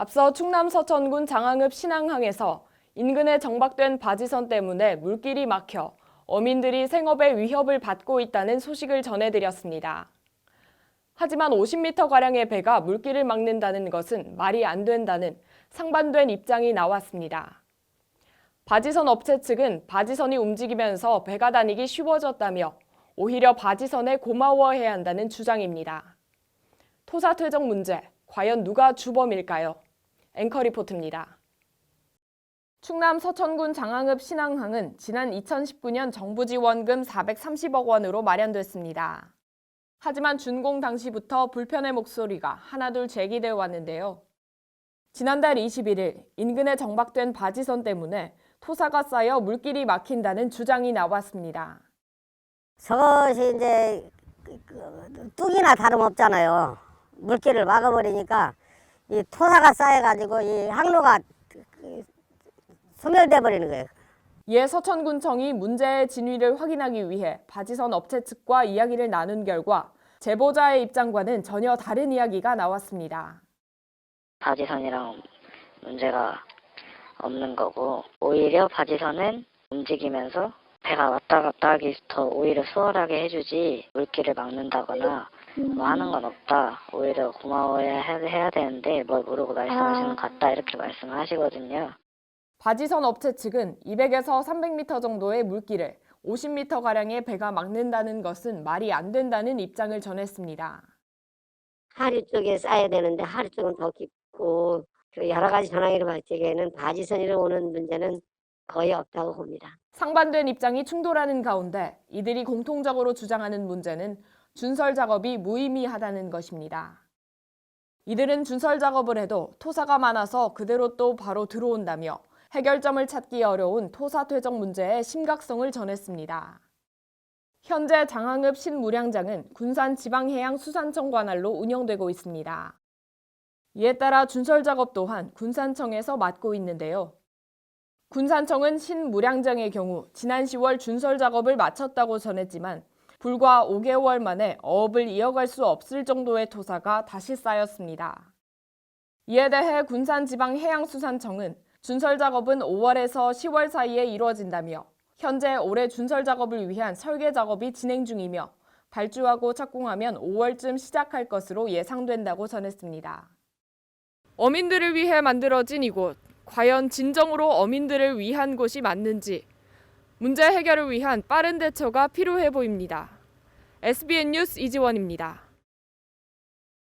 앞서 충남 서천군 장항읍 신항항에서 인근에 정박된 바지선 때문에 물길이 막혀 어민들이 생업에 위협을 받고 있다는 소식을 전해드렸습니다. 하지만 50m가량의 배가 물길을 막는다는 것은 말이 안 된다는 상반된 입장이 나왔습니다. 바지선 업체 측은 바지선이 움직이면서 배가 다니기 쉬워졌다며 오히려 바지선에 고마워해야 한다는 주장입니다. 토사 퇴적 문제, 과연 누가 주범일까요? 앵커 리포트입니다. 충남 서천군 장항읍 신항항은 지난 2019년 정부 지원금 430억 원으로 마련됐습니다. 하지만 준공 당시부터 불편의 목소리가 하나둘 제기되어 왔는데요. 지난달 21일 인근에 정박된 바지선 때문에 토사가 쌓여 물길이 막힌다는 주장이 나왔습니다. 저것이 이제 그- 그 뚝이나 다름없잖아요. 물길을 막아버리니까 이 토사가 쌓여가지고 이 항로가 그- 소멸돼 버리는 거예요. 이에 서천군청이 문제의 진위를 확인하기 위해 바지선 업체 측과 이야기를 나눈 결과 제보자의 입장과는 전혀 다른 이야기가 나왔습니다. 바지선이랑 문제가 없는 거고 오히려 바지선은 움직이면서 배가 왔다 갔다 하기 더 오히려 수월하게 해주지 물길을 막는다거나 뭐 하는 건 없다 오히려 고마워해야 해야 되는데 뭘 모르고 말씀하시는 것 같다 이렇게 말씀을 하시거든요 바지선 업체 측은 200에서 300m 정도의 물길을 50m가량의 배가 막는다는 것은 말이 안 된다는 입장을 전했습니다. 하류 쪽에 쌓여야 되는데 하류 쪽은 더 깊고 그 여러 가지 전화기를 봤을 적에는 바지선이로 오는 문제는 거의 없다고 봅니다. 상반된 입장이 충돌하는 가운데 이들이 공통적으로 주장하는 문제는 준설 작업이 무의미하다는 것입니다. 이들은 준설 작업을 해도 토사가 많아서 그대로 또 바로 들어온다며 해결점을 찾기 어려운 토사 퇴적 문제의 심각성을 전했습니다. 현재 장항읍 신무량장은 군산 지방해양수산청 관할로 운영되고 있습니다. 이에 따라 준설 작업 또한 군산청에서 맡고 있는데요. 군산청은 신무량장의 경우 지난 10월 준설 작업을 마쳤다고 전했지만 불과 5개월 만에 어업을 이어갈 수 없을 정도의 토사가 다시 쌓였습니다. 이에 대해 군산지방해양수산청은 준설 작업은 5월에서 10월 사이에 이루어진다며 현재 올해 준설 작업을 위한 설계 작업이 진행 중이며 발주하고 착공하면 5월쯤 시작할 것으로 예상된다고 전했습니다. 어민들을 위해 만들어진 이곳 과연 진정으로 어민들을 위한 곳이 맞는지 문제 해결을 위한 빠른 대처가 필요해 보입니다. SBN 뉴스 이지원입니다.